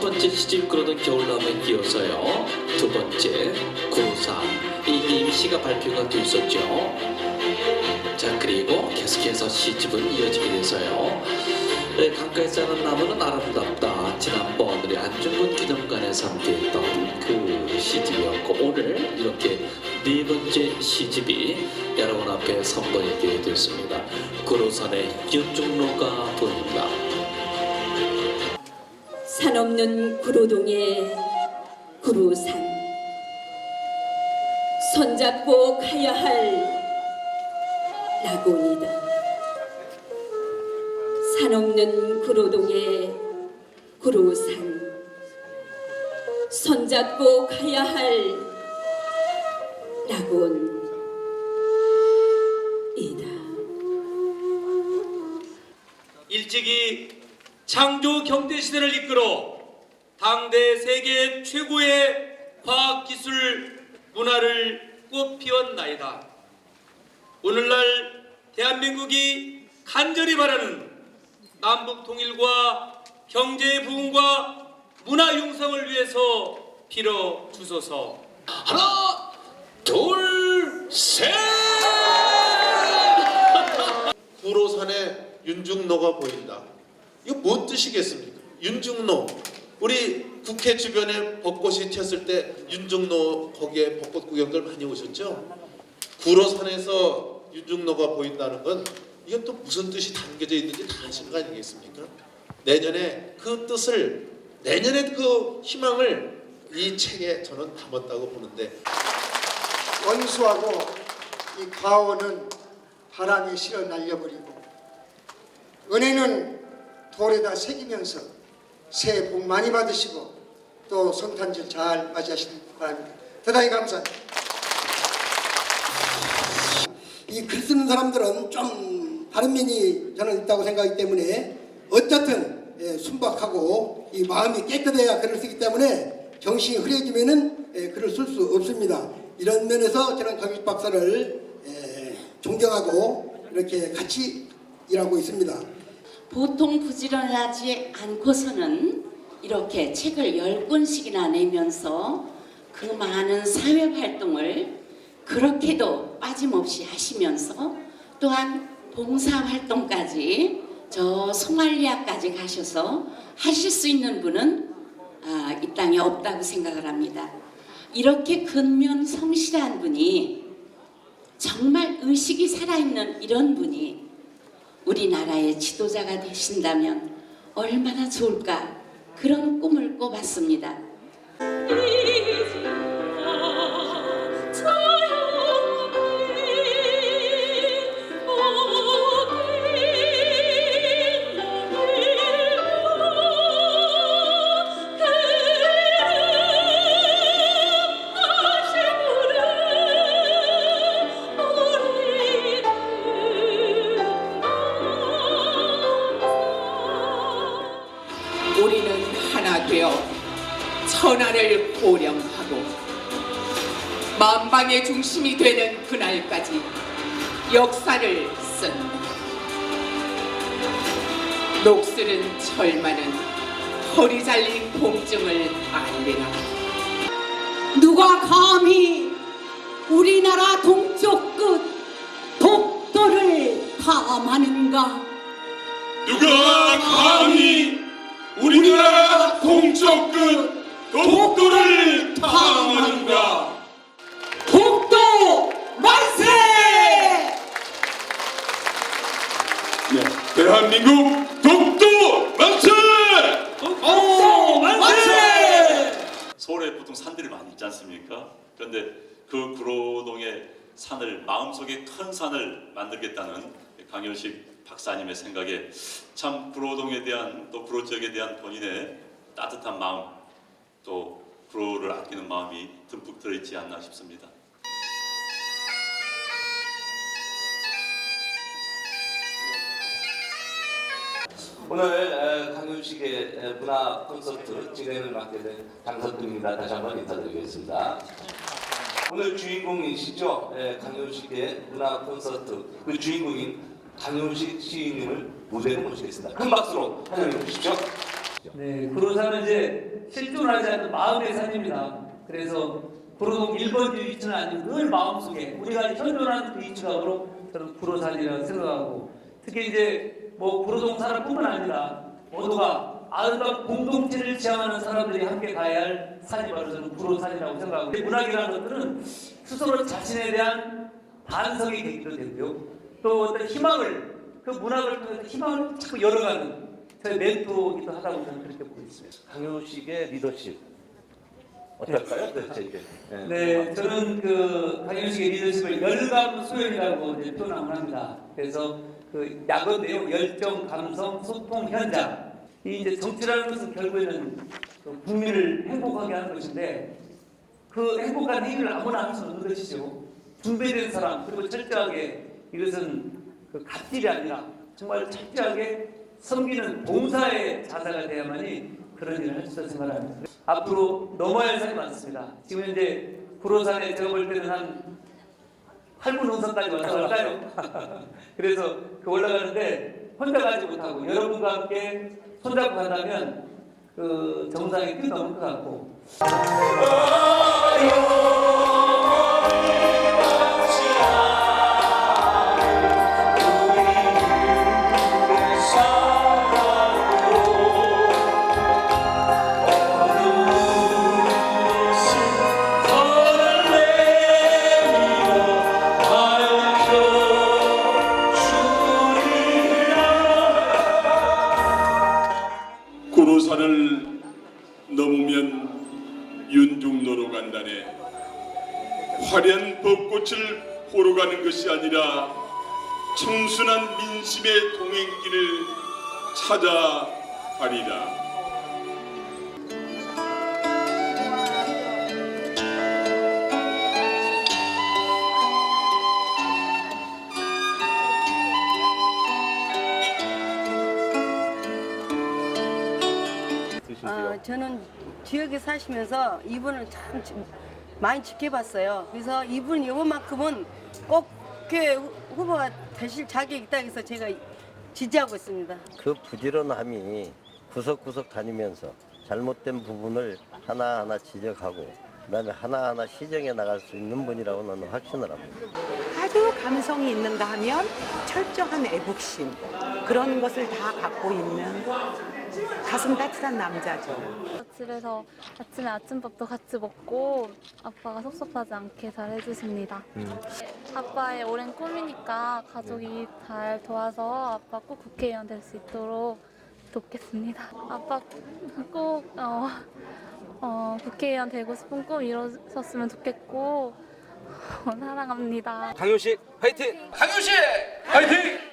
번째 시집 그러던 겨울남에 이어서요. 두 번째 구로사. 이 이미 시가 발표가 돼 있었죠. 자 그리고 계속해서 시집은 이어지게 돼서요. 네, 강가에 자란 나무는 아름답다. 지난번 우리 안중근 기념관에서 함께했던 그 시집이었고 오늘 이렇게 네 번째 시집이 여러분 앞에 선보이게 됐습니다. 구로산의 윤중로가 보인다 산 없는 구로동의 구로산 손잡고 가야 할 낙원이다. 산 없는 구로동의 구로산 손잡고 가야 할 낙원이다. 일찍이 창조 경제 시대를 이끌어 당대 세계 최고의 과학 기술 문화를 꽃피웠나이다. 오늘날 대한민국이 간절히 바라는 남북 통일과 경제 부흥과 문화 융성을 위해서 빌어 주소서. 하나 둘 셋 구로산에 윤중로가 보인다. 이거 뭔 뜻이겠습니까? 윤중로. 우리 국회 주변에 벚꽃이 튀었을 때 윤중로 거기에 벚꽃 구경들 많이 오셨죠? 구로산에서 윤중로가 보인다는 건 이게 또 무슨 뜻이 담겨져 있는지 다 아시는 거 아니겠습니까? 내년에 그 뜻을 내년에 그 희망을 이 책에 저는 담았다고 보는데 원수하고 이 과오는 바람이 실어 날려버리고 은혜는 돌에다 새기면서 새해 복 많이 받으시고 또 성탄절 잘 맞이하시기 바랍니다. 대단히 감사합니다. 이 글 쓰는 사람들은 좀 다른 면이 저는 있다고 생각하기 때문에 어쨌든 예, 순박하고 이 마음이 깨끗해야 글을 쓰기 때문에 정신이 흐려지면은 예, 글을 쓸 수 없습니다. 이런 면에서 저는 정식 박사를 예, 존경하고 이렇게 같이 일하고 있습니다. 보통 부지런하지 않고서는 이렇게 책을 열 권씩이나 내면서 그 많은 사회 활동을 그렇게도 빠짐없이 하시면서 또한 봉사 활동까지 저 소말리아까지 가셔서 하실 수 있는 분은 아, 이 땅에 없다고 생각을 합니다. 이렇게 근면 성실한 분이 정말 의식이 살아있는 이런 분이 우리나라의 지도자가 되신다면 얼마나 좋을까 그런 꿈을 꿔봤습니다. 방의 중심이 되는 그날까지 역사를 쓴다. 녹슬은 철만은 허리 잘린 공증을 알리라. 누가 감히 우리나라 동쪽 끝 독도를 탐하는가? 누가 감히 우리나라 동쪽 끝 독도를 탐하는가? 만세! 네, 대한민국 독도 만세! 독도 만세! 서울에 보통 산들이 많이 있지 않습니까? 그런데 그 구로동의 산을 마음속에 큰 산을 만들겠다는 강효식 박사님의 생각에 참 구로동에 대한 또 구로 지역에 대한 본인의 따뜻한 마음 또 구로를 아끼는 마음이 듬뿍 들어있지 않나 싶습니다. 오늘 에, 강윤식의 에, 문화 콘서트 진행을 맡게 된 장선동입니다. 다시 한번 인사드리겠습니다. 오늘 주인공이시죠? 에, 강윤식의 문화 콘서트 그 주인공인 강윤식 시인님을 무대로 모시겠습니다. 큰 박수로 환영해. 주시죠. 네, 구로사는 이제 실존 하지 않는 마음의 산입니다. 그래서 구로동 1번 위치는 아니고 늘 마음속에 우리가 현존하는 그 위치각으로 저는 구로산이라고 생각하고 특히 이제 뭐 사람뿐만 아니라 모두가 아름다운 공동체를 지향하는 사람들이 함께 가야 할 산이 바로 저는 구로산이라고 생각하고 문학이라는 것들은 스스로 자신에 대한 반성이 되기도 되고요. 또 어떤 희망을 그 문학을 통해서 희망을 자꾸 열어가는 저의 멘토이기도 하다고 저는 그렇게 보고 있습니다. 강효식의 리더십 어떨까요? 도대체 이게. 네. 네, 저는 그 강현식의 리더십을 열감 소연이라고 표현을 합니다. 그래서 그 약어인데요, 열정, 감성, 소통, 현장. 이 이제 정치라는 것은 결국에는 그 국민을 행복하게 하는 것인데 그 행복한 행위를 아무나 할 수 없는 것이죠. 준비된 사람 그리고 철저하게 이것은 그 갑질이 아니라 정말 철저하게 섬기는 봉사의 자세가 돼야만이 그런 일을 할 수 있다고 생각합니다. 앞으로 넘어야 할 산이 많습니다. 지금 현재 구로산에 제가 볼 때는 한 8분 능선까지 올라갈까요? 그래서 그 올라가는데 혼자 가지 못하고 여러분과 함께 손잡고 간다면 그 정상에 뛰어넘을 것 같고 아니라 청순한 민심의 동행길을 찾아가리라. 아, 저는 지역에 사시면서 이분을 참 지- 많이 지켜봤어요. 그래서 이분 이번만큼은 후- 후보가 되실 자격이 있다 해서 제가 지지하고 있습니다. 그 부지런함이 구석구석 다니면서 잘못된 부분을 하나하나 지적하고 그다음에 하나하나 시정해 나갈 수 있는 분이라고 나는 확신을 합니다. 아주 감성이 있는가 하면 철저한 애국심 그런 것을 다 갖고 있는 가슴 따뜻한 남자죠. 집에서 아침에 아침밥도 같이 먹고 아빠가 섭섭하지 않게 잘 해주십니다. 아빠의 오랜 꿈이니까 가족이 잘 도와서 아빠 꼭 국회의원 될 수 있도록 돕겠습니다. 아빠 꼭 어, 어, 국회의원 되고 싶은 꿈 이루셨으면 좋겠고 어, 사랑합니다. 강효식 화이팅! 강효씨 화이팅!